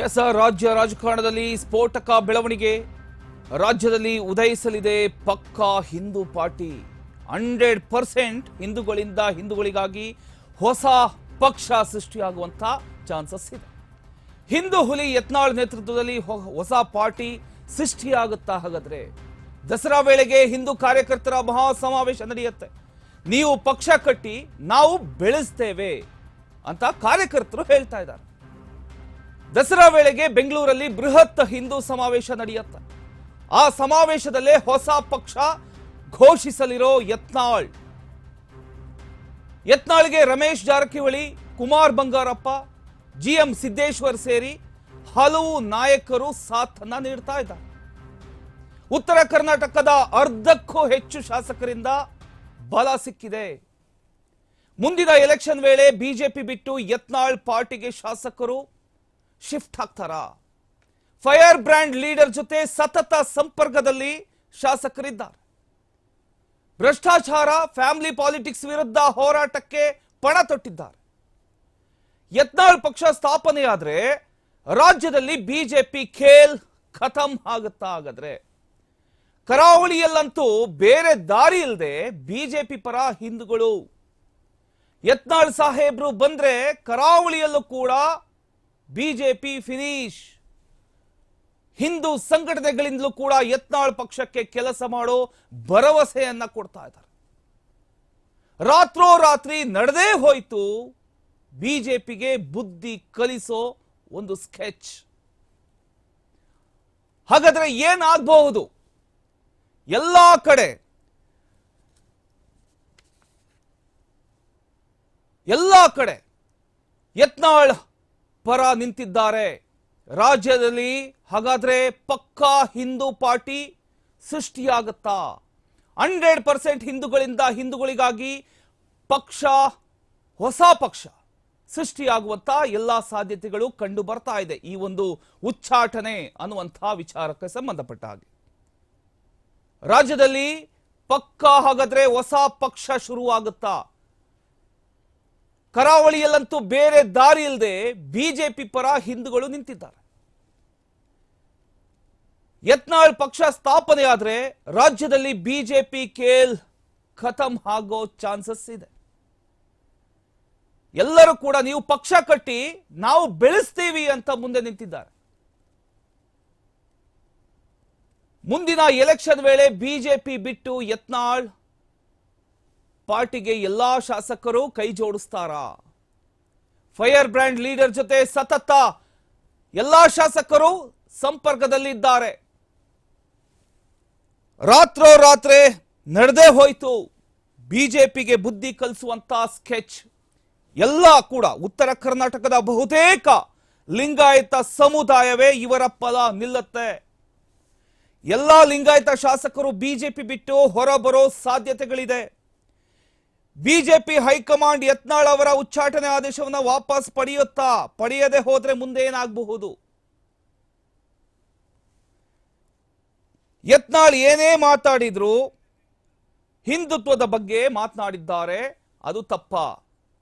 S ರಾಜ್ಯ ರಾಜಕಾರಣದಲ್ಲಿ ಸ್ಫೋಟಕ ಬೆಳವಣಿಗೆ. ರಾಜ್ಯದಲ್ಲಿ ಉದಯಿಸಲಿದೆ ಪಕ್ಕಾ ಹಿಂದೂ ಪಾರ್ಟಿ. ಹಂಡ್ರೆಡ್ ಪರ್ಸೆಂಟ್ ಹಿಂದೂಗಳಿಂದ ಹಿಂದೂಗಳಿಗಾಗಿ ಹೊಸ ಪಕ್ಷ ಸೃಷ್ಟಿಯಾಗುವಂತ ಚಾನ್ಸಸ್ ಇದೆ. ಹಿಂದೂ ಹುಲಿ ಯತ್ನಾಳ್ ನೇತೃತ್ವದಲ್ಲಿ ಹೊಸ ಪಾರ್ಟಿ ಸೃಷ್ಟಿಯಾಗುತ್ತಾ ಹಾಗಾದ್ರೆ? ದಸರಾ ವೇಳೆಗೆ ಹಿಂದೂ ಕಾರ್ಯಕರ್ತರ ಮಹಾ ಸಮಾವೇಶ ನಡೆಯುತ್ತೆ. ನೀವು ಪಕ್ಷ ಕಟ್ಟಿ ನಾವು ಬೆಳೆಸ್ತೇವೆ ಅಂತ ಕಾರ್ಯಕರ್ತರು ಹೇಳ್ತಾ ಇದ್ದಾರೆ. ದಸರಾ ವೇಳೆಗೆ ಬೆಂಗಳೂರಲ್ಲಿ ಬೃಹತ್ ಹಿಂದೂ ಸಮಾವೇಶ ನಡೆಯುತ್ತೆ. ಆ ಸಮಾವೇಶದಲ್ಲೇ ಹೊಸ ಪಕ್ಷ ಘೋಷಿಸಲಿರೋ ಯತ್ನಾಳ್. ಯತ್ನಾಳ್ಗೆ ರಮೇಶ್ ಜಾರಕಿಹೊಳಿ, ಕುಮಾರ್ ಬಂಗಾರಪ್ಪ ಜಿ ಎಂ ಸಿದ್ದೇಶ್ವರ್ ಸೇರಿ ಹಲವು ನಾಯಕರು ಸಾಥನ್ನ ನೀಡ್ತಾ ಇದ್ದಾರೆ. ಉತ್ತರ ಕರ್ನಾಟಕದ ಅರ್ಧಕ್ಕೂ ಹೆಚ್ಚು ಶಾಸಕರಿಂದ ಬಲ ಸಿಕ್ಕಿದೆ. ಮುಂದಿನ ಎಲೆಕ್ಷನ್ ವೇಳೆ ಬಿಜೆಪಿ ಬಿಟ್ಟು ಯತ್ನಾಳ್ ಪಾರ್ಟಿಗೆ ಶಾಸಕರು ಶಿಫ್ಟ್ ಆಗ್ತಾರಾ? ಫೈರ್ ಬ್ರ್ಯಾಂಡ್ ಲೀಡರ್ ಜೊತೆ ಸತತ ಸಂಪರ್ಕದಲ್ಲಿ ಶಾಸಕರಿದ್ದಾರೆ. ಭ್ರಷ್ಟಾಚಾರ, ಫ್ಯಾಮಿಲಿ ಪಾಲಿಟಿಕ್ಸ್ ವಿರುದ್ಧ ಹೋರಾಟಕ್ಕೆ ಪಣ ತೊಟ್ಟಿದ್ದಾರೆ. ಯತ್ನಾಳ್ ಪಕ್ಷ ಸ್ಥಾಪನೆಯಾದ್ರೆ ರಾಜ್ಯದಲ್ಲಿ ಬಿಜೆಪಿ ಖೇಲ್ ಖತಮ್ ಆಗುತ್ತಾ ಹಾಗಾದ್ರೆ ಕರಾವಳಿಯಲ್ಲಂತೂ ಬೇರೆ ದಾರಿ ಇಲ್ಲದೆ ಬಿಜೆಪಿ ಪರ ಹಿಂದೂಗಳು. ಯತ್ನಾಳ್ ಸಾಹೇಬ್ರು ಬಂದ್ರೆ ಕರಾವಳಿಯಲ್ಲೂ ಕೂಡ ಬಿಜೆಪಿ ಫಿನಿಶ್ ಹಿಂದೂ ಸಂಘಟನೆಗಳಿಂದಲೂ ಕೂಡ ಯತ್ನಾಳ್ ಪಕ್ಷಕ್ಕೆ ಕೆಲಸ ಮಾಡೋ ಭರವಸೆಯನ್ನ ಕೊಡ್ತಾ ಇದ್ದಾರೆ. ರಾತ್ರೋರಾತ್ರಿ ನಡೆದೇ ಹೋಯ್ತು, ಬಿಜೆಪಿಗೆ ಬುದ್ಧಿ ಕಲಿಸೋ ಒಂದು ಸ್ಕೆಚ್ ಹಾಗಾದ್ರೆ ಏನಾಗಬಹುದು? ಎಲ್ಲಾ ಕಡೆ ಎಲ್ಲಾ ಕಡೆ, ಯತ್ನಾಳ್ ಪರ ನಿಂತಿದ್ದಾರೆ. ರಾಜ್ಯದಲ್ಲಿ ಹಾಗಾದ್ರೆ ಪಕ್ಕಾ ಹಿಂದೂ ಪಾರ್ಟಿ ಸೃಷ್ಟಿಯಾಗುತ್ತಾ? ಹಂಡ್ರೆಡ್ ಪರ್ಸೆಂಟ್ ಹಿಂದೂಗಳಿಂದ ಹಿಂದೂಗಳಿಗಾಗಿ ಪಕ್ಷ, ಹೊಸ ಪಕ್ಷ ಸೃಷ್ಟಿಯಾಗುವಂತ ಎಲ್ಲ ಸಾಧ್ಯತೆಗಳು ಕಂಡು ಬರ್ತಾ ಇದೆ. ಈ ಒಂದು ಉಚ್ಚಾಟನೆ ಅನ್ನುವಂಥ ವಿಚಾರಕ್ಕೆ ಸಂಬಂಧಪಟ್ಟ ಹಾಗೆ. ರಾಜ್ಯದಲ್ಲಿ ಪಕ್ಕಾ ಹಾಗಾದ್ರೆ ಹೊಸ ಪಕ್ಷ ಶುರುವಾಗುತ್ತಾ? ಕರಾವಳಿಯಲ್ಲಂತೂ ಬೇರೆ ದಾರಿ ಇಲ್ಲದೆ ಬಿಜೆಪಿ ಪರ ಹಿಂದೂಗಳು ನಿಂತಿದ್ದಾರೆ. ಯತ್ನಾಳ್ ಪಕ್ಷ ಸ್ಥಾಪನೆಯಾದರೆ ರಾಜ್ಯದಲ್ಲಿ ಬಿಜೆಪಿ ಕೇಲ್ ಖತಮ್ ಆಗೋ ಚಾನ್ಸಸ್ ಇದೆ. ಎಲ್ಲರೂ ಕೂಡ ನೀವು ಪಕ್ಷ ಕಟ್ಟಿ ನಾವು ಬೆಳೆಸ್ತೀವಿ ಅಂತ ಮುಂದೆ ನಿಂತಿದ್ದಾರೆ. ಮುಂದಿನ ಎಲೆಕ್ಷನ್ ವೇಳೆ ಬಿಜೆಪಿ ಬಿಟ್ಟು ಯತ್ನಾಳ್ ಪಾರ್ಟಿಗೆ ಎಲ್ಲಾ ಶಾಸಕರು ಕೈ ಜೋಡಿಸ್ತಾರಾ? ಫೈರ್ ಬ್ರ್ಯಾಂಡ್ ಲೀಡರ್ ಜೊತೆ ಸತತ ಎಲ್ಲಾ ಶಾಸಕರು ಸಂಪರ್ಕದಲ್ಲಿದ್ದಾರೆ. ರಾತ್ರೋರಾತ್ರಿ ನಡೆದೇ ಹೋಯ್ತು. ಬಿಜೆಪಿಗೆ ಬುದ್ಧಿ ಕಲಿಸುವಂತ ಸ್ಕೆಚ್. ಎಲ್ಲ ಕೂಡ ಉತ್ತರ ಕರ್ನಾಟಕದ ಬಹುತೇಕ ಲಿಂಗಾಯತ ಸಮುದಾಯವೇ ಇವರ ಪದ ನಿಲ್ಲತ್ತೆ. ಎಲ್ಲಾ ಲಿಂಗಾಯತ ಶಾಸಕರು ಬಿಜೆಪಿ ಬಿಟ್ಟು ಹೊರಬರೋ ಸಾಧ್ಯತೆಗಳಿದೆ. ಬಿಜೆಪಿ ಹೈಕಮಾಂಡ್ ಯತ್ನಾಳ್ ಅವರ ಉಚ್ಚಾಟನೆ ಆದೇಶವನ್ನ ವಾಪಸ್ ಪಡೆಯುತ್ತಾ ಪಡೆಯದೆ ಹೋದ್ರೆ ಮುಂದೆ ಏನಾಗಬಹುದು? ಯತ್ನಾಳ್ ಏನೇ ಮಾತಾಡಿದ್ರು ಹಿಂದುತ್ವದ ಬಗ್ಗೆ ಮಾತನಾಡಿದ್ದಾರೆ. ಅದು ತಪ್ಪ.